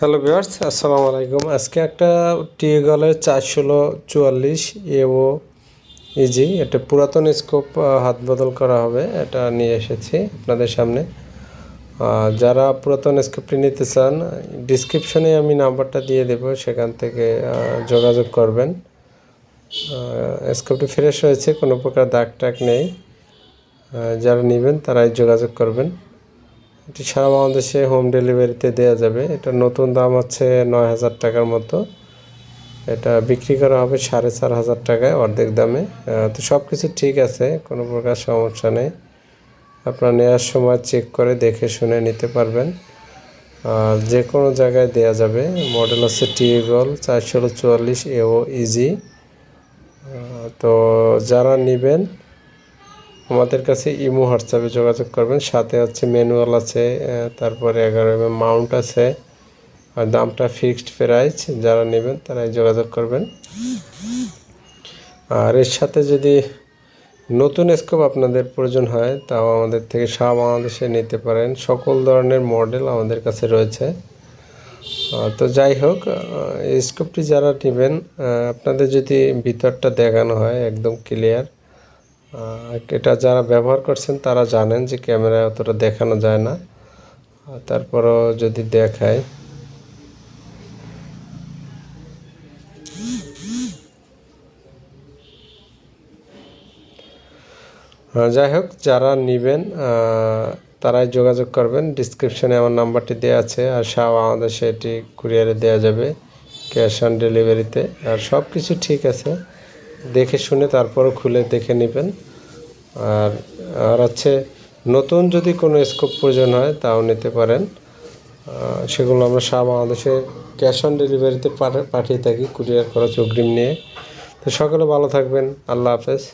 Hello viewers, আসসালামু আলাইকুম। আজকে একটা টিএগলের চার ষোলো চুয়াল্লিশ এও ইজি এটা পুরাতন স্কোপ হাত বদল করা হবে, এটা নিয়ে এসেছি আপনাদের সামনে। যারা পুরাতন স্কোপটি নিতে চান, ডিসক্রিপশনে আমি নাম্বারটা দিয়ে দেব, সেখান থেকে যোগাযোগ করবেন। স্কোপটি ফ্রেশ হয়েছে, কোনো প্রকার দাগ টাগ নেই যারা নেবেন, তারাই যোগাযোগ করবেন। এটি সারা বাংলাদেশে হোম ডেলিভারিতে দেওয়া যাবে। এটা নতুন দাম হচ্ছে নয় হাজার টাকার মতো। এটা বিক্রি করা হবে সাড়ে চার হাজার টাকায় অর্ধেক দামে। তো সব কিছু ঠিক আছে, কোনো প্রকার সমস্যা নেই। আপনার নেওয়ার সময় চেক করে দেখে শুনে নিতে পারবেন। আর যে কোনো জায়গায় দেওয়া যাবে। মডেল হচ্ছে টিএগল চারশো চুয়াল্লিশ এও ইজি তো যারা নেবেন আমাদের কাছে ইমো, হোয়াটসঅ্যাপে যোগাযোগ করবেন। সাথে হচ্ছে ম্যানুয়াল আছে তারপরে এগারো এম মাউন্ট আছে, আর দামটা ফিক্সড প্রাইস, যারা নেবেন তারাই যোগাযোগ করবেন। আর এর সাথে যদি নতুন স্কোপ আপনাদের প্রয়োজন হয়, তাও আমাদের থেকে সারা বাংলাদেশে নিতে পারেন। সকল ধরনের মডেল আমাদের কাছে রয়েছে। তো যাই হোক স্কোপটি যারা নেবেন আপনাদের যদি ভিতরটা দেখানো হয় একদম ক্লিয়ার এটা যারা ব্যবহার করছেন, তারা জানেন যে ক্যামেরায় অতটা দেখানো যায় না। তারপরও যদি দেখায় যাই হোক, যারা নেবেন তারাই যোগাযোগ করবেন। ডিসক্রিপশনে আমার নাম্বারটি দেওয়া আছে, আর সারা আমাদের সেটি কুরিয়ারে দেওয়া যাবে, ক্যাশ অন ডেলিভারিতে। আর সব কিছু ঠিক আছে। দেখে শুনে তারপরও খুলে দেখে নেবেন। আর আর আছে, নতুন যদি কোনো স্কোপ প্রয়োজন হয় তাও নিতে পারেন। সেগুলো আমরা সারা বাংলাদেশে ক্যাশ অন ডেলিভারিতে পাঠা- পাঠিয়ে থাকি কুরিয়ার খরচ অগ্রিম নিয়ে। তো সকলে ভালো থাকবেন, আল্লাহ হাফেজ।